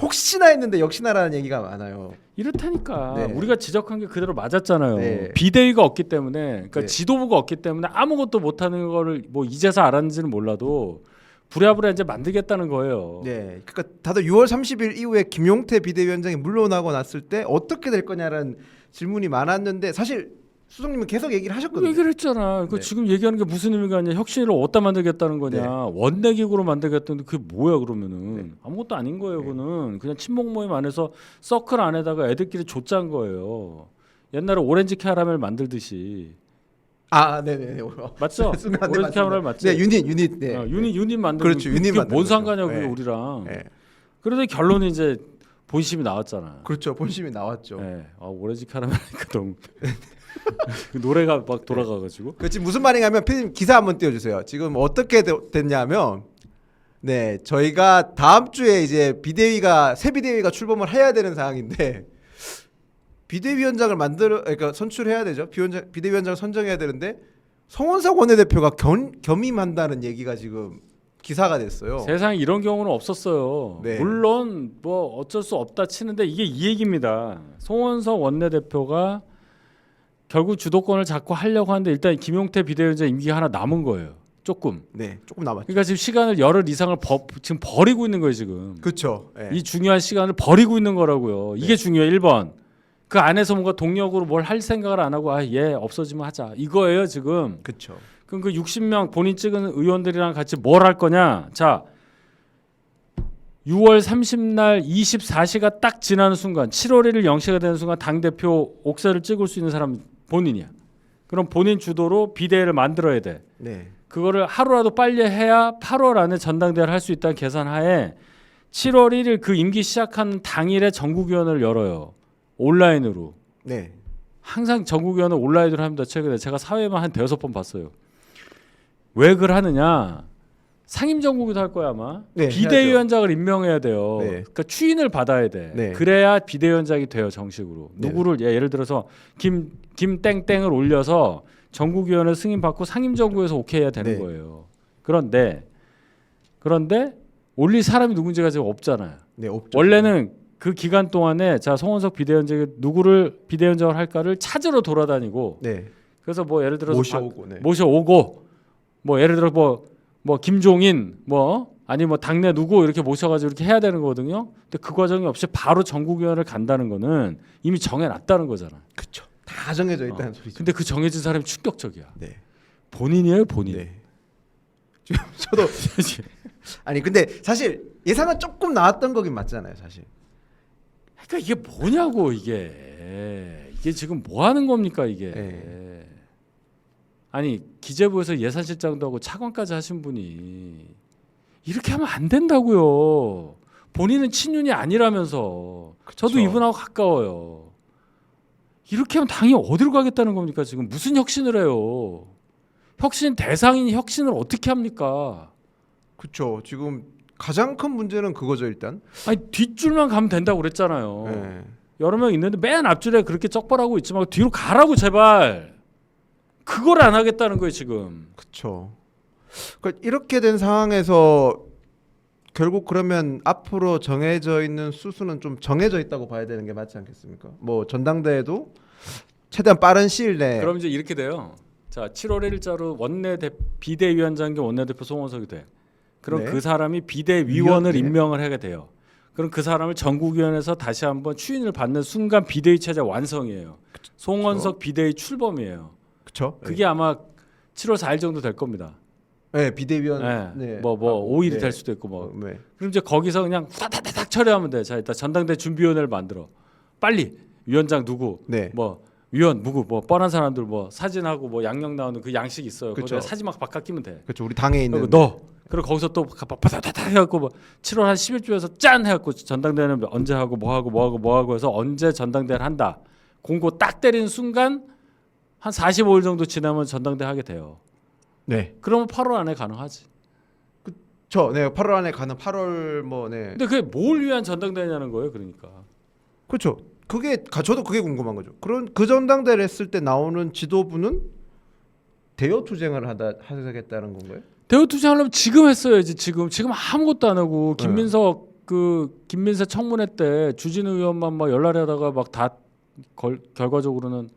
혹시나 했는데 역시나라는 얘기가 많아요. 이렇다니까 네. 우리가 지적한 게 그대로 맞았잖아요. 네. 비대위가 없기 때문에 그러니까 네. 지도부가 없기 때문에 아무것도 못하는 거를 뭐 이제서 알았는지는 몰라도 부랴부랴 이제 만들겠다는 거예요. 네, 그러니까 다들 6월 30일 이후에 김용태 비대위원장이 물러나고 났을 때 어떻게 될 거냐라는 질문이 많았는데 사실 수석님은 계속 얘기를 하셨거든요. 얘기를 했잖아. 그 네. 지금 얘기하는 게 무슨 의미가 있냐? 혁신을 어디다 만들겠다는 거냐? 네. 원내기구로 만들겠다는데 그게 뭐야 그러면은 아무것도 아닌 거예요. 그거는 그냥 친목 모임 안에서 서클 안에다가 애들끼리 조짠 거예요. 옛날에 오렌지 캐러멜 만들듯이 아, 네, 네, 네. 맞죠? 순간, 네, 오렌지 캐러멜 맞지? 네, 유닛, 유닛. 네. 어, 유닛 유닛 만들고 그렇죠, 유닛 만드는 뭔 그게 네. 우리랑. 네. 그래도 결론이 이제 본심이 나왔잖아. 그렇죠. 본심이 나왔죠. 네. 아, 오렌지 캐러멜이니까 너무 그 노래가 막 돌아가가지고. 그 지금 무슨 말이냐면 피디님 기사 한번 띄워주세요. 지금 어떻게 되- 됐냐면 네 저희가 다음 주에 이제 비대위가 새 비대위가 출범을 해야 되는 상황인데 비대위원장을 만들어 그러니까 선출해야 되죠. 비원장 비대위원장을 선정해야 되는데 성원석 원내대표가 겸, 겸임한다는 얘기가 지금 기사가 됐어요. 세상에 이런 경우는 없었어요. 네. 물론 뭐 어쩔 수 없다 치는데 이게 이 얘기입니다. 송원석 원내대표가 결국 주도권을 잡고 하려고 하는데 일단 김용태 비대위원장 임기가 하나 남은 거예요. 조금. 네 조금 남았죠. 그러니까 지금 시간을 열흘 이상을 버, 지금 버리고 있는 거예요 지금. 그렇죠. 네. 이 중요한 시간을 버리고 있는 거라고요. 이게 중요해. 1번. 그 안에서 뭔가 동력으로 뭘 할 생각을 안 하고 아 얘 없어지면 하자. 이거예요 지금. 그렇죠. 그럼 그 60명 본인 찍은 의원들이랑 같이 뭘 할 거냐? 자, 6월 30날 24시가 딱 지나는 순간, 7월 1일 0시가 되는 순간 당 대표 옥새를 찍을 수 있는 사람 본인이야. 그럼 본인 주도로 비대위를 만들어야 돼. 네. 그거를 하루라도 빨리 해야 8월 안에 전당대회를 할 수 있다는 계산하에 7월 1일 그 임기 시작한 당일에 전국위원회를 열어요. 온라인으로. 네. 항상 전국위원회 온라인으로 합니다. 최근에 제가 사회만 한 대여섯 번 봤어요. 왜 그걸 하느냐? 상임 전국위도 할 거야 아마. 네, 비대위원장을 임명해야 돼요. 네. 그러니까 추인을 받아야 돼. 네. 그래야 비대위원장이 돼요 정식으로. 네. 누구를 예, 예를 들어서 김 김땡땡을 올려서 전국위원회 승인 받고 상임 전국에서 오케이 해야 되는 네. 거예요. 그런데 그런데 올릴 사람이 누군지가 지금 없잖아요. 네. 없죠. 원래는 그 기간 동안에 자 송원석 비대위원장이 누구를 비대위원장을 할까를 찾으러 돌아다니고 네. 그래서 뭐 예를 들어서 모셔오고 네. 박- 모셔오고 뭐 예를 들어 뭐 뭐 김종인 뭐 아니 뭐 당내 누구 이렇게 모셔가지고 이렇게 해야 되는 거거든요. 근데 그 과정이 없이 바로 전국위원회를 간다는 거는 이미 정해놨다는 거잖아. 그렇죠. 다 정해져 있다는 소리죠. 근데 그 정해진 사람이 충격적이야. 네. 본인이에요, 본인. 네. 지금 저도 아니 근데 사실 예상은 조금 나왔던 거긴 맞잖아요, 사실. 그러니까 이게 뭐냐고 이게 이게 지금 뭐 하는 겁니까 이게 네. 아니 기재부에서 예산실장도 하고 차관까지 하신 분이 이렇게 하면 안 된다고요 본인은 친윤이 아니라면서 저도 그쵸. 이분하고 가까워요 이렇게 하면 당이 어디로 가겠다는 겁니까 지금 무슨 혁신을 해요 혁신 대상인 혁신을 어떻게 합니까 그렇죠. 지금 가장 큰 문제는 그거죠, 일단. 아니 뒷줄만 가면 된다고 그랬잖아요 네. 여러 명 있는데 맨 앞줄에 그렇게 쩍벌하고 있지만 뒤로 가라고 제발. 그걸 안 하겠다는 거예요 지금. 그렇죠. 그러니까 이렇게 된 상황에서 결국 그러면 앞으로 정해져 있는 수수는 좀 정해져 있다고 봐야 되는 게 맞지 않겠습니까? 뭐 전당대회도 최대한 빠른 시일 내에 그럼 이제 이렇게 돼요. 자 7월 1일자로 원내 대, 비대위원장 겸 원내대표 송원석이 돼. 그럼 네. 그 사람이 비대위원을 위원, 네. 임명을 하게 돼요. 그럼 그 사람을 전국위원회에서 다시 한번 추인을 받는 순간 비대위 체제 완성이에요. 송원석 비대위 출범이에요. 그렇죠. 그게 아마 7월 4일 정도 될 겁니다. 네, 비대위원 네. 네. 뭐뭐 하고, 5일이 네. 될 수도 있고 뭐 어, 네. 그럼 이제 거기서 그냥 후다다닥 처리하면 돼. 자, 일단 전당대 준비위원회를 만들어. 빨리 위원장 누구, 네. 뭐 위원 누구, 뭐 뻔한 사람들 뭐 사진하고 뭐 양력 나오는 그 양식 있어요. 그쵸. 거기다 사진 막 바꿔 끼면 돼. 그렇죠. 우리 당에 있는 그리고 너 그리고 거기서 또 바다다닥 해갖고 뭐 7월 한 10일쯤에서 짠 해갖고 전당대회는 언제 하고 뭐 하고 뭐 하고 뭐 하고 해서 언제 전당대회를 한다. 공고 딱 때리는 순간 한 45일 정도 지나면 전당대회 하게 돼요. 네. 그러면 8월 안에 가능하지. 저 네, 8월 안에 가는 8월 뭐 네. 근데 그게 뭘 위한 전당대회냐는 거예요. 그러니까. 그렇죠. 그게 가- 저도 그게 궁금한 거죠. 그런 그 전당대를 했을 때 나오는 지도부는 대여 투쟁을 하다 하겠다는 건가요? 대우 투쟁하려면 지금 했어야지 지금 지금 아무것도 안 하고 네. 김민석 그 김민세 청문회 때 주진우 의원만 막 열날하다가 막 다 결과적으로는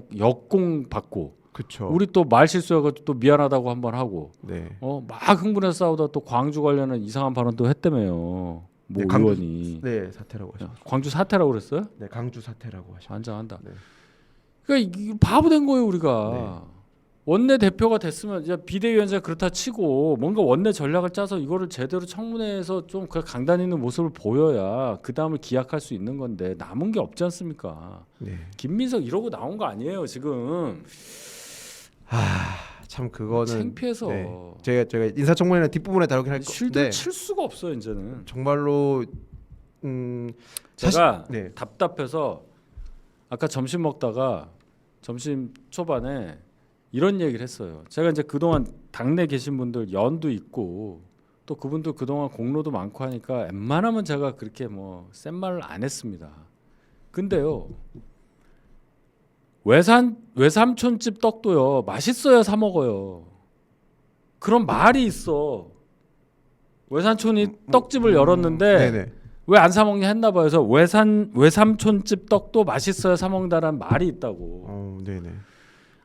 그냥 역공 받고 그렇죠. 우리 또 말 실수해가지고 또 미안하다고 한 번 하고 네. 어 막 흥분해서 싸우다 또 광주 관련한 이상한 발언도 했다며요. 뭐 네, 강주- 의원이 네 사태라고 하죠. 야, 광주 사태라고 그랬어요? 네 강주 사태라고 하죠. 환장한다. 네. 그러니까 바보 된 거예요 우리가. 원내 대표가 됐으면 이제 비대위원장 그렇다 치고 뭔가 원내 전략을 짜서 이거를 제대로 청문회에서 좀 그 강단 있는 모습을 보여야 그 다음을 기약할 수 있는 건데 남은 게 없지 않습니까? 네. 김민석 이러고 나온 거 아니에요 지금 참 그거는 창피해서 네. 제가 제가 인사청문회는 뒷부분에 다루긴 할 건데 칠 수가 없어요 이제는. 정말로 음 사실- 제가 네. 답답해서 아까 점심 먹다가 점심 초반에 이런 얘기를 했어요. 제가 이제 그동안 당내 계신 분들 연도 있고 또 그분들 그동안 공로도 많고 하니까 웬만하면 제가 그렇게 뭐 센 말을 안 했습니다. 근데요. 외산 외삼촌 집 떡도요. 맛있어야 사 먹어요. 그런 말이 있어. 외삼촌이 떡집을 열었는데 음, 네네. 왜안 사 먹냐 했나 봐요. 그래서 외산 외삼촌 집 떡도 맛있어야 사 먹는다라는 말이 있다고. 어 네네.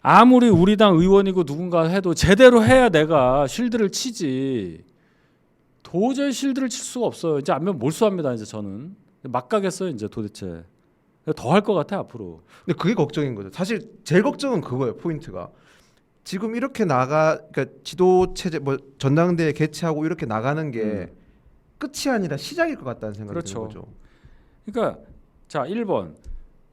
아무리 우리 당 의원이고 누군가 해도 제대로 해야 내가 실드를 치지. 도저히 실드를 칠 수가 없어요. 이제 안면 몰수합니다. 이제 저는 막 가겠어요. 이제 도대체 더 할 것 같아 앞으로. 근데 그게 걱정인 거죠. 사실 제일 걱정은 그거예요. 포인트가 지금 이렇게 나가 그러니까 지도 체제 뭐 전당대회 개최하고 이렇게 나가는 게 음. 끝이 아니라 시작일 것 같다는 생각이 그렇죠. 드는 거죠. 그러니까 자 1번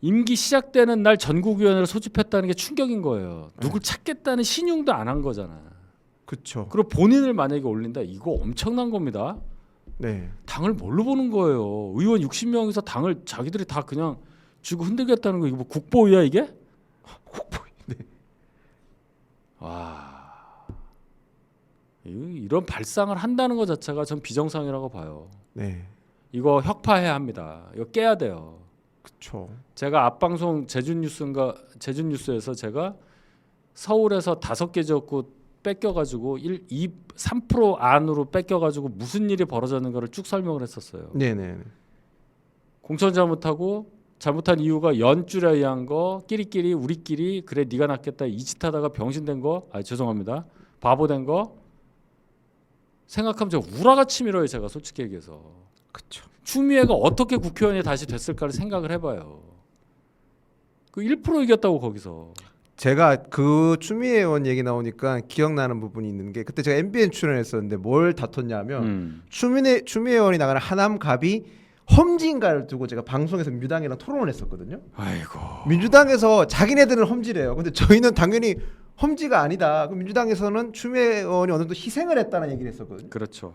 임기 시작되는 날 전국위원회를 소집했다는 게 충격인 거예요. 누굴 찾겠다는 신용도 안 한 거잖아. 그렇죠. 그리고 본인을 만약에 올린다 이거 엄청난 겁니다. 네. 당을 뭘로 보는 거예요? 의원 60명에서 당을 자기들이 다 그냥 쥐고 흔들겠다는 거 이거 뭐 국보위야 이게? 국보위. 네. 와 이- 이런 발상을 한다는 것 자체가 전 비정상이라고 봐요. 네. 이거 혁파해야 합니다. 이거 깨야 돼요. 그렇죠. 제가 앞방송 제주뉴스인가 제주뉴스에서 제가 서울에서 다섯 개 지었고 뺏겨가지고 1, 2, 3% 안으로 뺏겨가지고 무슨 일이 벌어졌는가를 쭉 설명을 했었어요. 네네. 공천 잘못하고 잘못한 이유가 연줄에 의한 거 끼리끼리 우리끼리 그래 네가 낫겠다 이 짓 하다가 병신된 거 아 죄송합니다 바보 된 거 생각하면 제가 우라같이 밀어요 제가 솔직히 얘기해서 그렇죠. 추미애가 어떻게 국회의원이 다시 됐을까를 생각을 해봐요 그 1% 이겼다고 거기서 제가 그 추미애 의원 얘기 나오니까 기억나는 부분이 있는 게 그때 제가 MBN 출연했었는데 뭘 다퉜냐면 음. 추미애 추미애 의원이 나가는 하남갑이 험지인가를 두고 제가 방송에서 민주당이랑 토론을 했었거든요. 아이고 민주당에서 자기네들은 험지래요. 근데 저희는 당연히 험지가 아니다. 민주당에서는 추미애 의원이 어느 정도 희생을 했다는 얘기를 했었거든요. 그렇죠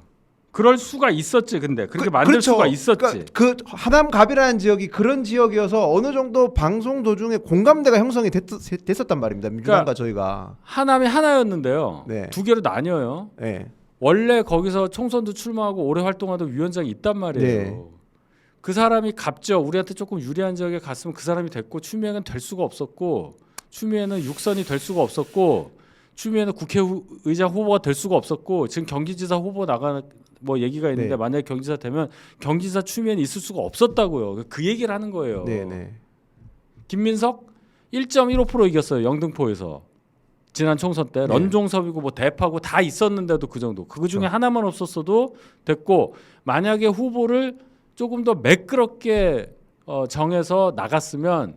그럴 수가 있었지 근데 그렇게 그- 만들 그렇죠. 수가 있었지 그러니까 그 하남갑이라는 지역이 그런 지역이어서 어느 정도 방송 도중에 공감대가 형성이 됐, 됐었단 말입니다. 민주당과 저희가. 하남이 하나였는데요 네. 두 개로 나뉘어요 네. 원래 거기서 총선도 출마하고 오래 활동하던 위원장이 있단 말이에요. 네. 그 사람이 갑죠. 우리한테 조금 유리한 지역에 갔으면 그 사람이 됐고 추미애는 될 수가 없었고 추미애는 육선이 될 수가 없었고 추미애는 국회의장 후보가 될 수가 없었고 지금 경기지사 후보 나가는 뭐 얘기가 있는데 네. 만약에 경기지사 되면 경기지사 추미애는 있을 수가 없었다고요. 그 얘기를 하는 거예요. 네, 네. 김민석 1.15% 이겼어요. 영등포에서. 지난 총선 때 네. 런종섭이고 뭐 대파고 다 있었는데도 그 정도. 그 중에 그렇죠. 하나만 없었어도 됐고 만약에 후보를 조금 더 매끄럽게 어, 정해서 나갔으면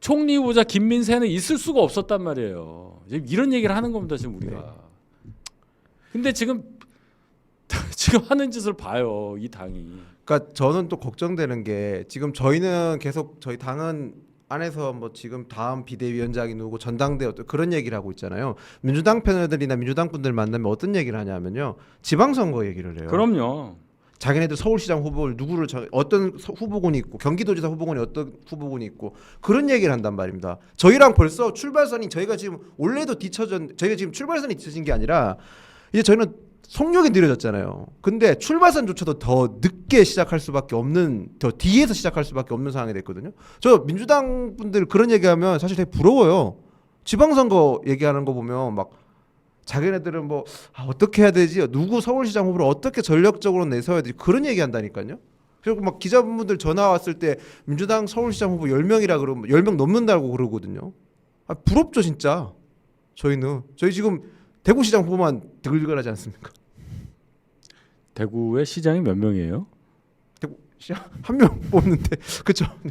총리 후보자 김민세는 있을 수가 없었단 말이에요. 이런 얘기를 하는 겁니다 지금 우리가. 네. 근데 지금 지금 하는 짓을 봐요 이 당이. 그러니까 저는 또 걱정되는 게 지금 저희는 계속 저희 당은 안에서 뭐 지금 다음 비대위원장이 누구 전당대 어떤 그런 얘기를 하고 있잖아요. 민주당 패널들이나 민주당 분들 만나면 어떤 얘기를 하냐면요. 지방선거 얘기를 해요. 그럼요. 자기네들 서울시장 후보를 누구를 정, 어떤 서- 후보군이 있고 경기도지사 후보군이 어떤 후보군이 있고 그런 얘기를 한단 말입니다. 저희랑 벌써 출발선이 저희가 지금 원래도 뒤쳐진 저희가 지금 출발선이 뒤쳐진 게 아니라 이제 저희는 속력이 느려졌잖아요. 근데 출발선조차도 더 늦게 시작할 수밖에 없는 더 뒤에서 시작할 수밖에 없는 상황이 됐거든요. 저 민주당 분들 그런 얘기하면 사실 되게 부러워요. 지방선거 얘기하는 거 보면 막 자기네들은 뭐 아, 어떻게 해야 되지? 누구 서울시장 후보를 어떻게 전력적으로 내세워야 되지? 그런 얘기 한다니까요. 그리고 막 기자분들 전화 왔을 때 민주당 서울시장 후보 10명이라 그러면 10명 넘는다고 그러거든요. 아, 부럽죠, 진짜. 저희는 저희 지금 대구시장 후보만 드글드글하지 않습니까? 대구의 시장이 몇 명이에요? 한명 뽑는데 그렇죠. 네.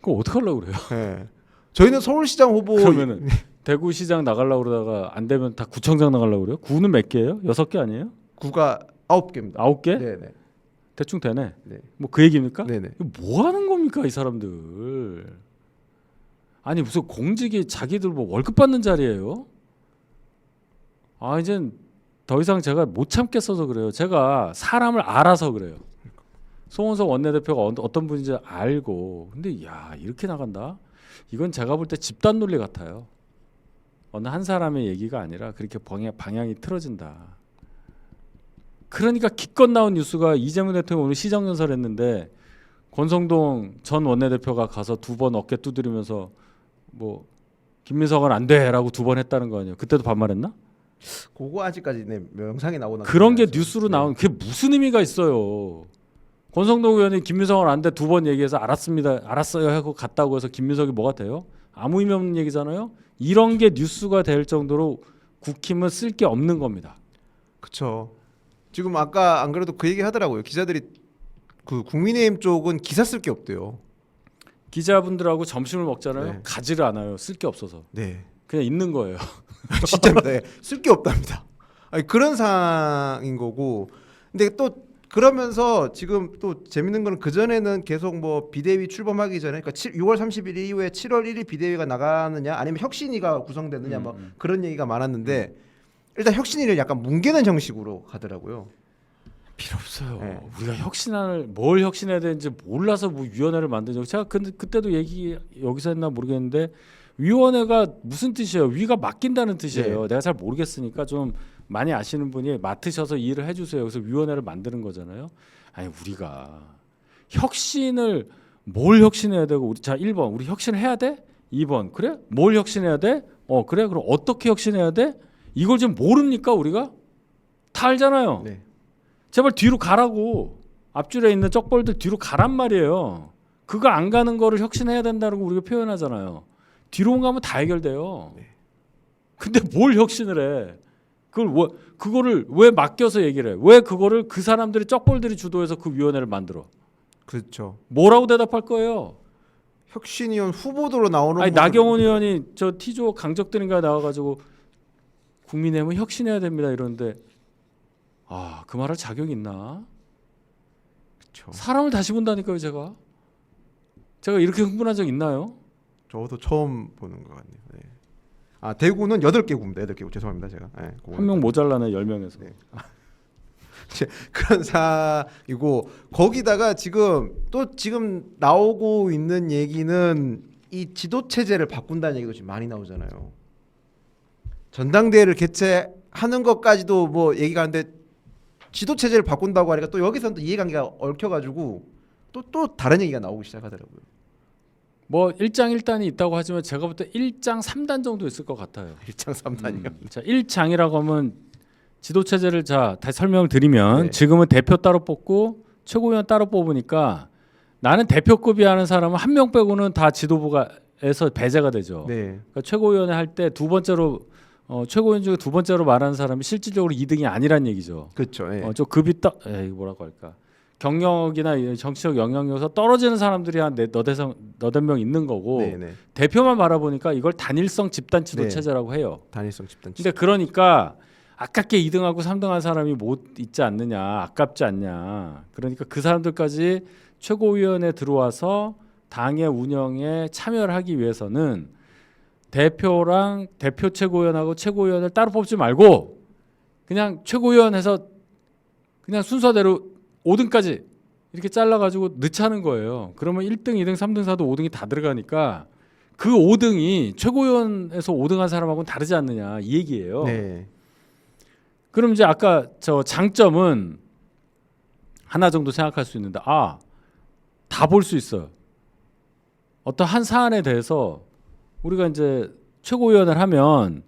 그거 어떻게 하려고 그래요? 네. 저희는 서울시장 후보 그러면은 대구 시장 나가려고 그러다가 안 되면 다 구청장 나가려고 그래요? 구는 몇 개예요? 여섯 개 아니에요? 구가 아홉 개입니다. 아홉 개? 네, 네. 대충 되네. 네. 뭐 그 얘기입니까? 네, 네. 뭐 하는 겁니까 이 사람들? 아니 무슨 공직이 자기들 뭐 월급 받는 자리예요? 아 이젠 더 이상 제가 못 참겠어서 그래요. 제가 사람을 알아서 그래요. 송원석 원내대표가 어- 어떤 분인지 알고 근데 야 이렇게 나간다? 이건 제가 볼 때 집단 논리 같아요. 어느 한 사람의 얘기가 아니라 그렇게 방향, 방향이 틀어진다. 그러니까 기껏 나온 뉴스가 이재명 대통령 오늘 시정 연설 했는데 권성동 전 원내대표가 가서 두 번 어깨 두드리면서 뭐 김민석은 안 돼라고 두 번 했다는 거 아니에요. 그때도 반말했나? 그거 아직까지 네, 영상이 나오나 그런 게 뉴스로. 나온 그게 무슨 의미가 있어요. 권성동 의원이 김민석은 안돼 두 번 얘기해서 알았습니다. 알았어요 하고 갔다고 해서 김민석이 뭐가 돼요? 아무 의미 없는 얘기잖아요. 이런 게 뉴스가 될 정도로 국힘은 쓸 게 없는 겁니다. 그렇죠. 지금 아까 안 그래도 그 얘기 하더라고요. 기자들이 그 국민의힘 쪽은 기사 쓸 게 없대요. 기자분들하고 점심을 먹잖아요. 네. 가지를 않아요. 쓸 게 없어서 네. 그냥 있는 거예요. 진짜입니다. 예. 쓸게 없답니다. 아니, 그런 상황인 거고. 근데 또 그러면서 지금 또 재밌는 거는 그 전에는 계속 뭐 비대위 출범하기 전에 그러니까 7, 6월 30일 이후에 7월 1일 비대위가 나가느냐 아니면 혁신위가 구성되느냐 뭐 음, 그런 얘기가 많았는데 일단 혁신위를 약간 뭉개는 형식으로 가더라고요. 필요 없어요. 네. 우리가 혁신을 뭘 혁신해야 되는지 몰라서 뭐 위원회를 만들죠. 제가 근데 그때도 얘기 여기서 했나 모르겠는데 위원회가 무슨 뜻이에요? 위가 맡긴다는 뜻이에요. 네. 내가 잘 모르겠으니까 좀 많이 아시는 분이 맡으셔서 이 일을 해주세요. 그래서 위원회를 만드는 거잖아요. 아니 우리가 혁신을 뭘 혁신해야 되고 우리 자 1번 우리 혁신해야 돼? 2번 그래? 뭘 혁신해야 돼? 어 그래? 그럼 어떻게 혁신해야 돼? 이걸 지금 모릅니까 우리가? 다 알잖아요. 네. 제발 뒤로 가라고 앞줄에 있는 쩍벌들 뒤로 가란 말이에요. 그거 안 가는 거를 혁신해야 된다고 우리가 표현하잖아요. 뒤로 가면 다 해결돼요. 네. 근데 뭘 혁신을 해? 그걸 왜 그거를 왜 맡겨서 얘기를 해? 왜 그거를 그 사람들이 쩍벌들이 주도해서 그 위원회를 만들어? 그렇죠. 뭐라고 대답할 거예요? 혁신위원 후보도로 나오는 아니 나경원 의원이 저 T조 강적들인가 나와가지고 국민의힘은 혁신해야 됩니다 이러는데 아 그 말할 자격이 있나? 그쵸. 사람을 다시 본다니까요, 제가. 제가 이렇게 흥분한 적 있나요? 저도 처음 보는 것 같네요. 네. 아 대구는 여덟 개 구입니다. 여덟 개 구. 죄송합니다 제가. 네, 한 명 모자라네, 열 명에서. 네. 그런 상이고 거기다가 지금 또 지금 나오고 있는 얘기는 이 지도 체제를 바꾼다는 얘기도 지금 많이 나오잖아요. 전당대회를 개최하는 것까지도 뭐 얘기가 하는데 지도 체제를 바꾼다고 하니까 또 여기서는 또 이해관계가 얽혀가지고 또 또 다른 얘기가 나오기 시작하더라고요. 뭐 1장 1단이 있다고 하지만 제가 볼 때 1장 3단 정도 있을 것 같아요. 일장 삼단이요. 음, 자, 1장이라고 하면 지도 체제를 자, 다시 설명을 드리면 네. 지금은 대표 따로 뽑고 최고위원 따로 뽑으니까 나는 대표급이 하는 사람은 한 명 빼고는 다 지도부가에서 배제가 되죠. 네. 그러니까 최고위원회 할 때 두 번째로 어, 최고위원 중에 두 번째로 말하는 사람이 실질적으로 2등이 아니란 얘기죠. 그렇죠. 예. 어, 저 급이 떠, 에이 뭐라고 할까? 경력이나 이 정치적 영향력에서 떨어지는 사람들이 한 네, 너댓 너댓 명 있는 거고 네, 네. 대표만 바라보니까 이걸 단일성 집단 지도 네. 체제라고 해요. 단일성 집단. 근데 그러니까 아깝게 2등하고 3등한 사람이 못 있지 않느냐, 아깝지 않냐. 그러니까 그 사람들까지 최고위원회 들어와서 당의 운영에 참여를 하기 위해서는 대표랑 대표 최고위원하고 최고위원을 따로 뽑지 말고 그냥 최고위원해서 그냥 순서대로 5등까지 이렇게 잘라가지고 넣자는 거예요. 그러면 1등, 2등, 3등, 4등, 5등이 다 들어가니까 그 5등이 최고위원에서 5등한 사람하고는 다르지 않느냐 이 얘기예요. 네. 그럼 이제 아까 저 장점은 하나 정도 생각할 수 있는데 아 다 볼 수 있어요. 어떤 한 사안에 대해서 우리가 이제 최고위원을 하면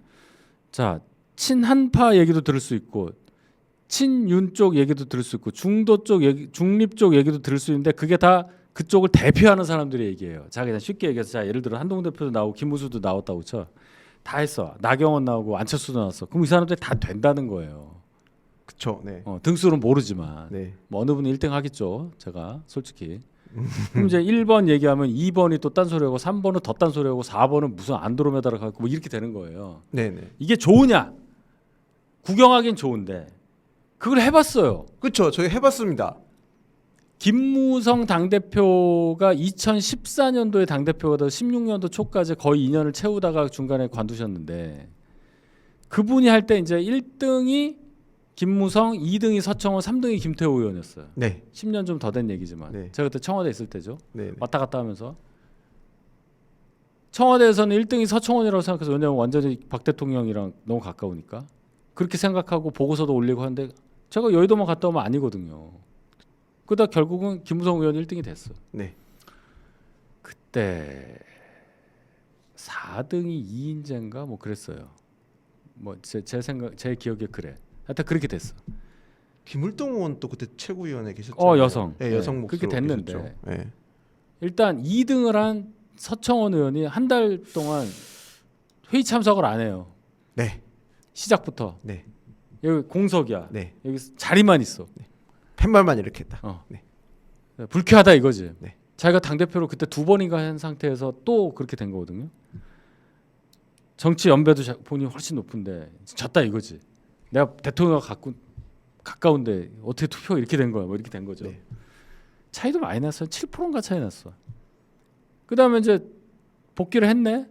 자 친한파 얘기도 들을 수 있고 친윤 쪽 얘기도 들을 수 있고 중도 쪽 얘기, 중립 쪽 얘기도 들을 수 있는데 그게 다 그쪽을 대표하는 사람들의 얘기예요. 자 그냥 쉽게 얘기해서 자 예를 들어 한동훈 대표도 나오고 김무수도 나왔다고 쳐. 다 했어. 나경원 나오고 안철수도 나왔어. 그럼 이 사람들이 다 된다는 거예요. 그쵸. 네. 어, 등수는 모르지만 네. 뭐 어느 분이 1등 하겠죠. 제가 솔직히. 그럼 이제 1번 얘기하면 2번이 또 딴소리하고 3번은 더 딴소리하고 4번은 무슨 안드로메다를 갖고 뭐 이렇게 되는 거예요. 네, 네. 이게 좋으냐? 구경하긴 좋은데 그걸 해봤어요. 그쵸. 저희 해봤습니다. 김무성 당대표가 2014년도에 당대표가 돼 16년도 초까지 거의 2년을 채우다가 중간에 관두셨는데 그분이 할 때 이제 1등이 김무성, 2등이 서청원, 3등이 김태호 의원이었어요. 네. 10년 좀 더 된 얘기지만 네. 제가 그때 청와대 있을 때죠. 네. 네. 왔다 갔다 하면서 청와대에서는 1등이 서청원이라고 생각해서 왜냐면 완전히 박 대통령이랑 너무 가까우니까 그렇게 생각하고 보고서도 올리고 하는데 제가 여의도만 갔다 오면 아니거든요. 그러다 결국은 김무성 의원이 1등이 됐어. 네. 그때 4등이 2인제인가 뭐 그랬어요. 뭐제 제 생각 제 기억에 그래. 하여튼 그렇게 됐어. 김을동 의원 또 그때 최고위원회 계셨죠. 어, 여성. 네, 네, 여성 그렇게 목소로 됐는데. 네. 일단 2등을 한 서청원 의원이 한 달 동안 회의 참석을 안 해요. 네. 시작부터 네. 여기 공석이야. 네. 여기 자리만 있어. 팻말만 이렇게 했다. 어. 네. 불쾌하다 이거지. 네. 자기가 당 대표로 그때 두 번인가 한 상태에서 또 그렇게 된 거거든요. 정치 연배도 자- 본인이 훨씬 높은데 졌다 이거지. 내가 대통령과 가꾸, 가까운데 어떻게 투표 이렇게 된 거야? 뭐 이렇게 된 거죠. 네. 차이도 많이 났어요. 7%인가 차이 났어. 그다음에 이제 복귀를 했네.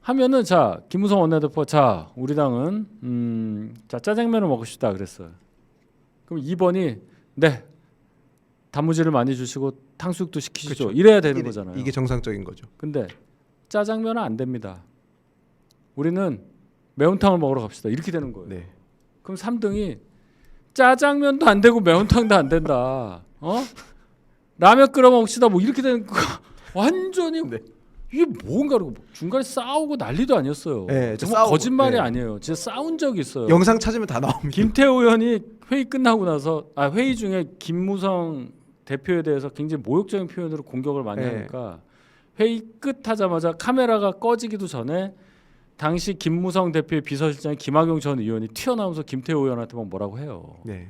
하면은 자 김무성 원내대표 자 우리 당은 음 자 짜장면을 먹고 싶다 그랬어요. 그럼 2번이 네 단무지를 많이 주시고 탕수육도 시키시죠. 그렇죠. 이래야 되는 이게- 거잖아요. 이게 정상적인 거죠. 근데 짜장면은 안 됩니다. 우리는 매운탕을 먹으러 갑시다. 이렇게 되는 거예요. 네. 그럼 3등이 짜장면도 안 되고 매운탕도 안 된다. 어? 라면 끓여 먹읍시다. 뭐 이렇게 되는 거 완전히 네. 이게 뭔가 그러고 중간에 싸우고 난리도 아니었어요. 네, 저 정말 싸우고, 거짓말이 네. 아니에요. 진짜 싸운 적이 있어요. 영상 찾으면 다 나옵니다. 김태호 의원이 회의 끝나고 나서 아 회의 중에 김무성 대표에 대해서 굉장히 모욕적인 표현으로 공격을 많이 네. 하니까 회의 끝하자마자 카메라가 꺼지기도 전에 당시 김무성 대표의 비서실장 김학용 전 의원이 튀어나오면서 김태호 의원한테 막 뭐라고 해요. 네.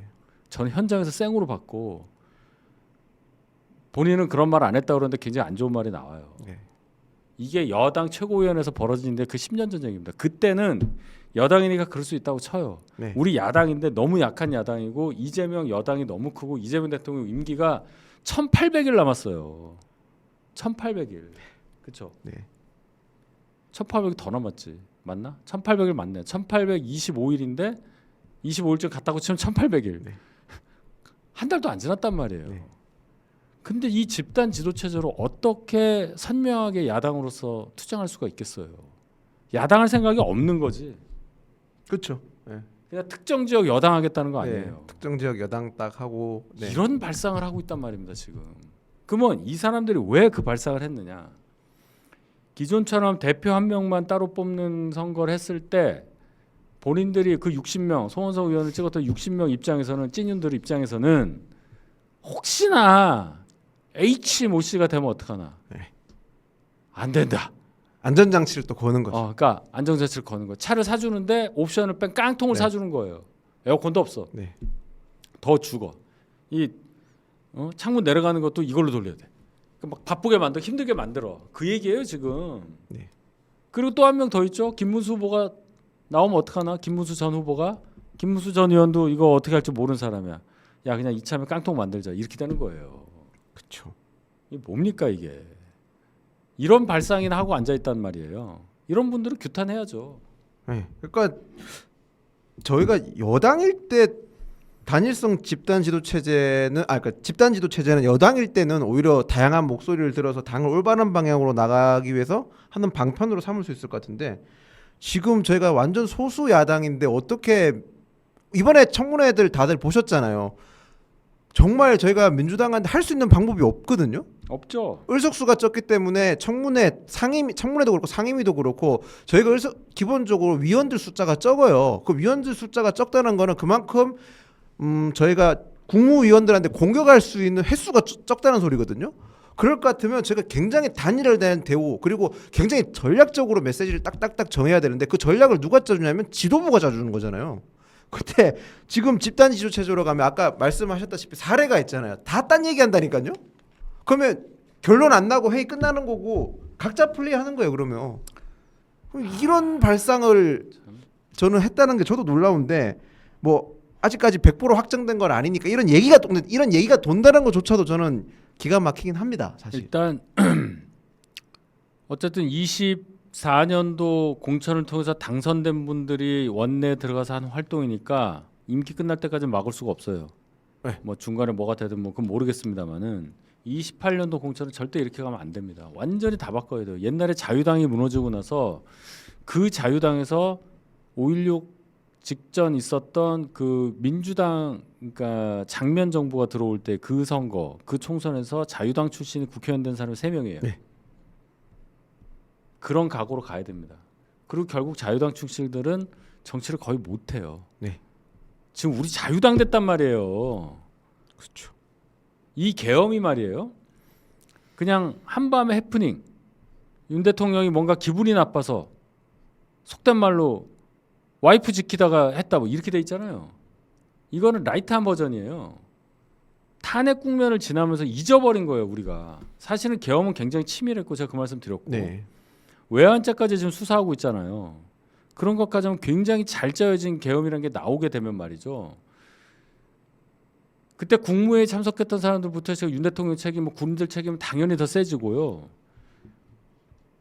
저는 현장에서 생으로 봤고 본인은 그런 말 안 했다 그러는데 굉장히 안 좋은 말이 나와요. 네. 이게 여당 최고위원회에서 벌어진 일인데 그 10년 전 얘기입니다. 그때는 여당이니까 그럴 수 있다고 쳐요. 네. 우리 야당인데 너무 약한 야당이고 이재명 여당이 너무 크고 이재명 대통령 임기가 1,800일 남았어요. 1,800일. 그렇죠? 네. 1,800이 더 남았지. 맞나? 1,800일 맞네. 1,825일인데 25일쯤 갔다고 치면 1,800일. 네. 한 달도 안 지났단 말이에요. 네. 근데 이 집단 지도 체제로 어떻게 선명하게 야당으로서 투쟁할 수가 있겠어요? 야당할 생각이 없는 거지. 그렇죠. 네. 그냥 특정 지역 여당하겠다는 거 네. 아니에요. 특정 지역 여당 딱 하고 네. 이런 발상을 하고 있단 말입니다 지금. 그러면 이 사람들이 왜 그 발상을 했느냐? 기존처럼 대표 한 명만 따로 뽑는 선거를 했을 때 본인들이 그 60명 송원석 의원을 찍었던 60명 입장에서는 찐윤들 입장에서는 혹시나 H 모 씨가 되면 어떡하나? 네. 안 된다. 안전장치를 또 거는 거죠. 어, 그러니까 안정자치를 거는 거. 차를 사주는데 옵션을 뺀 깡통을 네. 사주는 거예요. 에어컨도 없어. 네. 더 죽어. 이 어? 창문 내려가는 것도 이걸로 돌려야 돼. 그막 바쁘게 만들어 힘들게 만들어. 그 얘기예요 지금. 네. 그리고 또 한 명 더 있죠. 김문수 후보가 나오면 어떡하나? 김문수 전 후보가 김문수 전 의원도 이거 어떻게 할지 모르는 사람이야. 야 그냥 이참에 깡통 만들자 이렇게 되는 거예요. 그렇죠. 이게 뭡니까 이게? 이런 발상이나 하고 앉아 있단 말이에요. 이런 분들은 규탄해야죠. 네. 그러니까 저희가 여당일 때 단일성 집단 지도 체제는 아 그러니까 집단 지도 체제는 여당일 때는 오히려 다양한 목소리를 들어서 당을 올바른 방향으로 나가기 위해서 하는 방편으로 삼을 수 있을 것 같은데 지금 저희가 완전 소수 야당인데 어떻게 이번에 청문회들 다들 보셨잖아요. 정말 저희가 민주당한테 할 수 있는 방법이 없거든요. 없죠. 의석수가 적기 때문에 청문회 상임 청문회도 그렇고 상임위도 그렇고 저희가 의석 기본적으로 위원들 숫자가 적어요. 그 위원들 숫자가 적다는 거는 그만큼 음 저희가 국무위원들한테 공격할 수 있는 횟수가 적- 적다는 소리거든요. 그럴 것 같으면 제가 굉장히 단일화된 대우 그리고 굉장히 전략적으로 메시지를 딱딱딱 정해야 되는데 그 전략을 누가 짜주냐면 지도부가 짜주는 거잖아요. 근데 지금 집단 지주 체제로 가면 아까 말씀하셨다시피 사례가 있잖아요. 다 딴 얘기 한다니까요. 그러면 결론 안 나고 회의 끝나는 거고 각자 플레이하는 거예요. 그러면 그럼 이런 발상을 저는 했다는 게 저도 놀라운데 뭐 아직까지 100% 확정된 건 아니니까 이런 얘기가 돈 이런 얘기가 돈다는 것조차도 저는 기가 막히긴 합니다. 사실. 일단 어쨌든 24년도 공천을 통해서 당선된 분들이 원내에 들어가서 하는 활동이니까 임기 끝날 때까지 막을 수가 없어요. 네. 뭐 중간에 뭐가 되든 뭐 그건 모르겠습니다만은 28년도 공천은 절대 이렇게 가면 안 됩니다. 완전히 다 바꿔야 돼요. 옛날에 자유당이 무너지고 나서 그 자유당에서 5.16 직전 있었던 그 민주당 그러니까 장면 정부가 들어올 때 그 선거 그 총선에서 자유당 출신이 국회의원 된 사람이 세 명이에요. 네. 그런 각오로 가야 됩니다. 그리고 결국 자유당 출신들은 정치를 거의 못 해요. 네. 지금 우리 자유당 됐단 말이에요. 그렇죠. 이 계엄이 말이에요. 그냥 한밤의 해프닝. 윤 대통령이 뭔가 기분이 나빠서 속된 말로 와이프 지키다가 했다 뭐 이렇게 돼 있잖아요. 이거는 라이트한 버전이에요. 탄핵 국면을 지나면서 잊어버린 거예요 우리가. 사실은 계엄은 굉장히 치밀했고 제가 그 말씀 드렸고 네. 외환죄까지 지금 수사하고 있잖아요. 그런 것까지 하면 굉장히 잘 짜여진 계엄이라는 게 나오게 되면 말이죠. 그때 국무회에 참석했던 사람들부터 해서 윤 대통령 책임, 뭐 군인들 책임은 당연히 더 세지고요.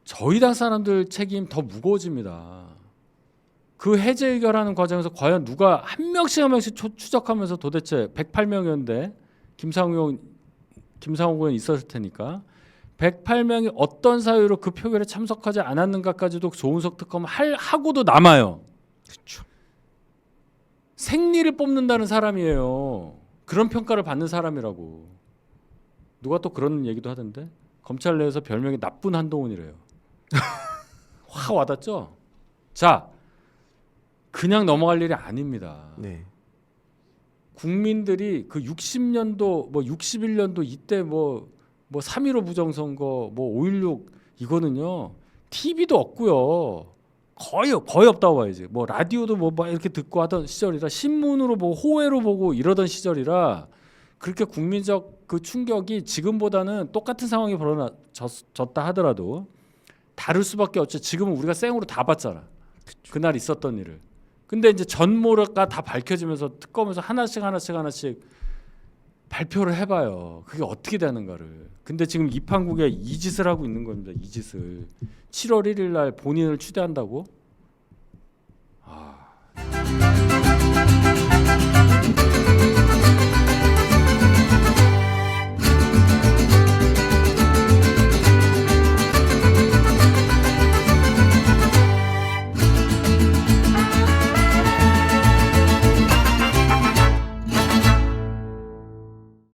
저희 당 사람들 책임 더 무거워집니다. 그 해제 의결하는 과정에서 과연 누가 한 명씩 한 명씩 초- 추적하면서 도대체 108명이었는데 김상우 의원, 김상우 의원 있었을 테니까 108명이 어떤 사유로 그 표결에 참석하지 않았는가까지도 조은석 특검 할 하고도 남아요. 그렇죠. 생리를 뽑는다는 사람이에요. 그런 평가를 받는 사람이라고. 누가 또 그런 얘기도 하던데 검찰 내에서 별명이 나쁜 한동훈이래요. 확 와닿죠. 자, 그냥 넘어갈 일이 아닙니다. 네. 국민들이 그 60년도 뭐 61년도 이때 뭐 뭐 3.15 부정선거 뭐 5.16 이거는요 TV도 없고요. 거의 거의 없다고 봐야지 뭐 라디오도 뭐 막 이렇게 듣고 하던 시절이라 신문으로 보고 호외로 보고 이러던 시절이라 그렇게 국민적 그 충격이 지금보다는 똑같은 상황이 벌어졌다 하더라도 다를 수밖에 없죠. 지금은 우리가 생으로 다 봤잖아. 그날 있었던 일을. 근데 이제 전모가 다 밝혀지면서 특검에서 하나씩 하나씩 하나씩 발표를 해봐요. 그게 어떻게 되는가를. 근데 지금 입한국에 이 짓을 하고 있는 겁니다. 이 짓을. 7월 1일 날 본인을 추대한다고? 아.